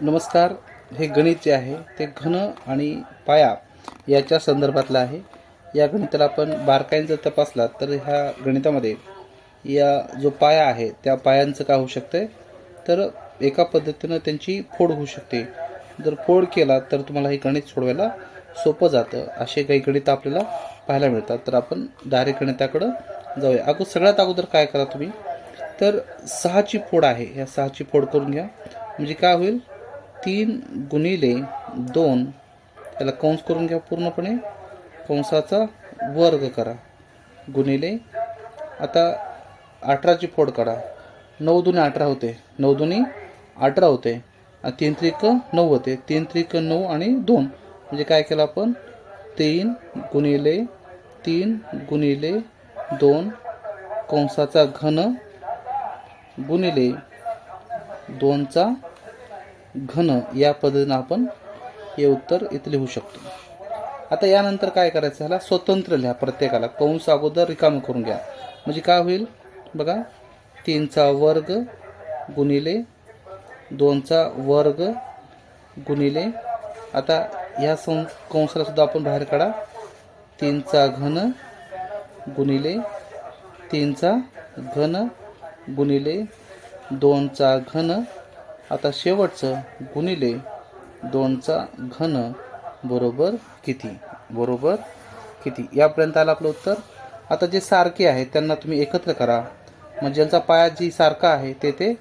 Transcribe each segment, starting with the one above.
नमस्कार. हे गणित जे आहे ते घन आणि पाया याच्या संदर्भातलं आहे. या गणिताला आपण बारकाईने जर तपासला तर ह्या गणितामध्ये या जो पाया आहे त्या पायांचं काय होऊ शकतं तर एका पद्धतीनं त्यांची फोड होऊ शकते. जर फोड केला तर तुम्हाला हे गणित सोडवायला सोपं जातं. असे काही गणित आपल्याला पाहायला मिळतात. तर आपण डायरेक्ट गणिताकडं जाऊया. अगो सगळ्यात अगोदर काय करा तुम्ही? तर सहाची फोड आहे. या सहाची फोड करून घ्या. म्हणजे काय होईल? तीन गुणिले दोन त्याला कंस करून घ्या पूर्णपणे. कंसाचा वर्ग करा. गुणिले आता अठराची फोड काढा. नऊ दुने अठरा होते. नऊ दुनी अठरा होते. आणि तीन त्रिक नऊ होते. तीन त्रिक नऊ आणि दोन. म्हणजे काय केलं आपण? तीन गुणिले तीन गुणिले दोन. कंसाचा घन गुणिले दोनचा घन या पद्धतीनं आपण हे उत्तर इथे लिहू शकतो. आता यानंतर काय करायचं? ह्याला स्वतंत्र लिहा प्रत्येकाला. कंस अगोदर रिकामं करून घ्या. म्हणजे काय होईल? बघा तीनचा वर्ग गुणिले दोनचा वर्ग गुणिले. आता ह्या सं कंसालासुद्धा आपण बाहेर काढा. तीनचा घन गुणिले तीनचा घन गुणिले दोनचा घन आता शेवटचं गुणिले दोनचा घन बरोबर किती? बरोबर किती? यापर्यंत आलं आपलं उत्तर. आता जे सारखे आहेत त्यांना तुम्ही एकत्र करा. म्हणजे ज्यांचा पाया जी सारखा आहे ते ते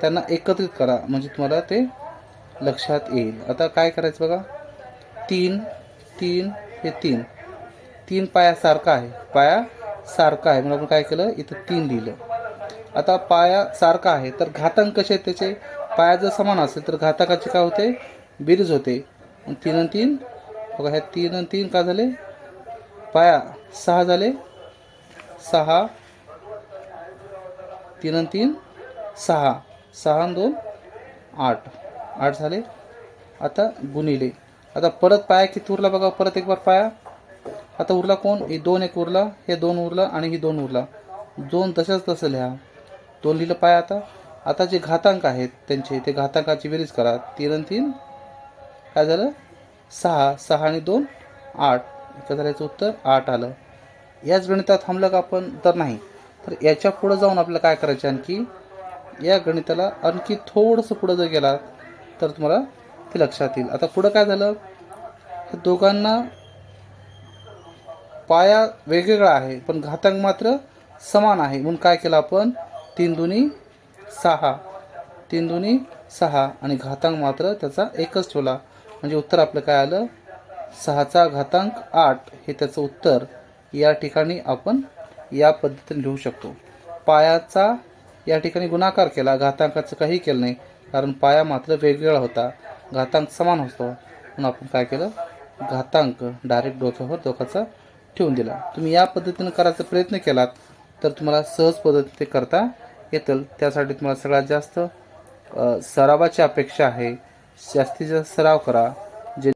त्यांना एकत्रित करा. म्हणजे तुम्हाला ते लक्षात येईल. आता काय करायचं बघा. तीन तीन हे तीन. तीन पाया सारखा आहे. पाया सारखा आहे. म्हणून आपण काय केलं? इथं तीन लिहिलं. आता पाया सारखा आहे तर घातांक कसे आहेत त्याचे? पाया जर समान असेल तर घाताकाचे काय होते? बेरीज होते. तीन आणि तीन बघा ह्या तीन आणि तीन का झाले? पाया सहा झाले. सहा तीन आणि तीन सहा. सहा आणि दोन आठ. आठ झाले. आता गुणिले. आता परत पाया किती उरला बघा? परत एक बार पाया. आता उरला कोण? हे दोन एक उरला हे दोन उरला आणि ही दोन उरला. दोन तशाच तसं लिहा. दोन लिहिलं पाया आता. आता जे घातांक आहेत त्यांचे ते घातांकाची बेरीज करा. तीन आणि तीन. काय झालं? सहा. सहा आणि दोन आठ. एका झाल्याचं उत्तर आठ आलं. याच गणितात थांबलं का आपण तर नाही तर याच्या पुढं जाऊन आपल्याला काय करायचं आणखी? या गणिताला आणखी थोडंसं पुढं जर गेला तर तुम्हाला ते लक्षात येईल. आता पुढं काय झालं? दोघांना पाया वेगवेगळा आहे पण घातांक मात्र समान आहे. म्हणून काय केलं आपण? तीन दोन्ही सहा. तीन दोन्ही सहा. आणि घातांक मात्र त्याचा एकच ठेवला. म्हणजे उत्तर आपलं काय आलं? सहाचा घातांक आठ. हे त्याचं उत्तर. या ठिकाणी आपण या पद्धतीने लिहू शकतो. पायाचा या ठिकाणी गुणाकार केला. घातांकाचं काही केलं नाही. कारण पाया मात्र वेगवेगळा होता. घातांक समान होतो. म्हणून आपण काय केलं? घातांक डायरेक्ट डोक्यावर डोक्याचा ठेवून दिला. तुम्ही या पद्धतीनं करायचा प्रयत्न केलात तर तुम्हाला सहज पद्धतीने करता येतील. त्यासाठी तुम्हाला सगळ्यात जास्त सरावाची अपेक्षा आहे. जास्तीत जास्त सराव करा. जे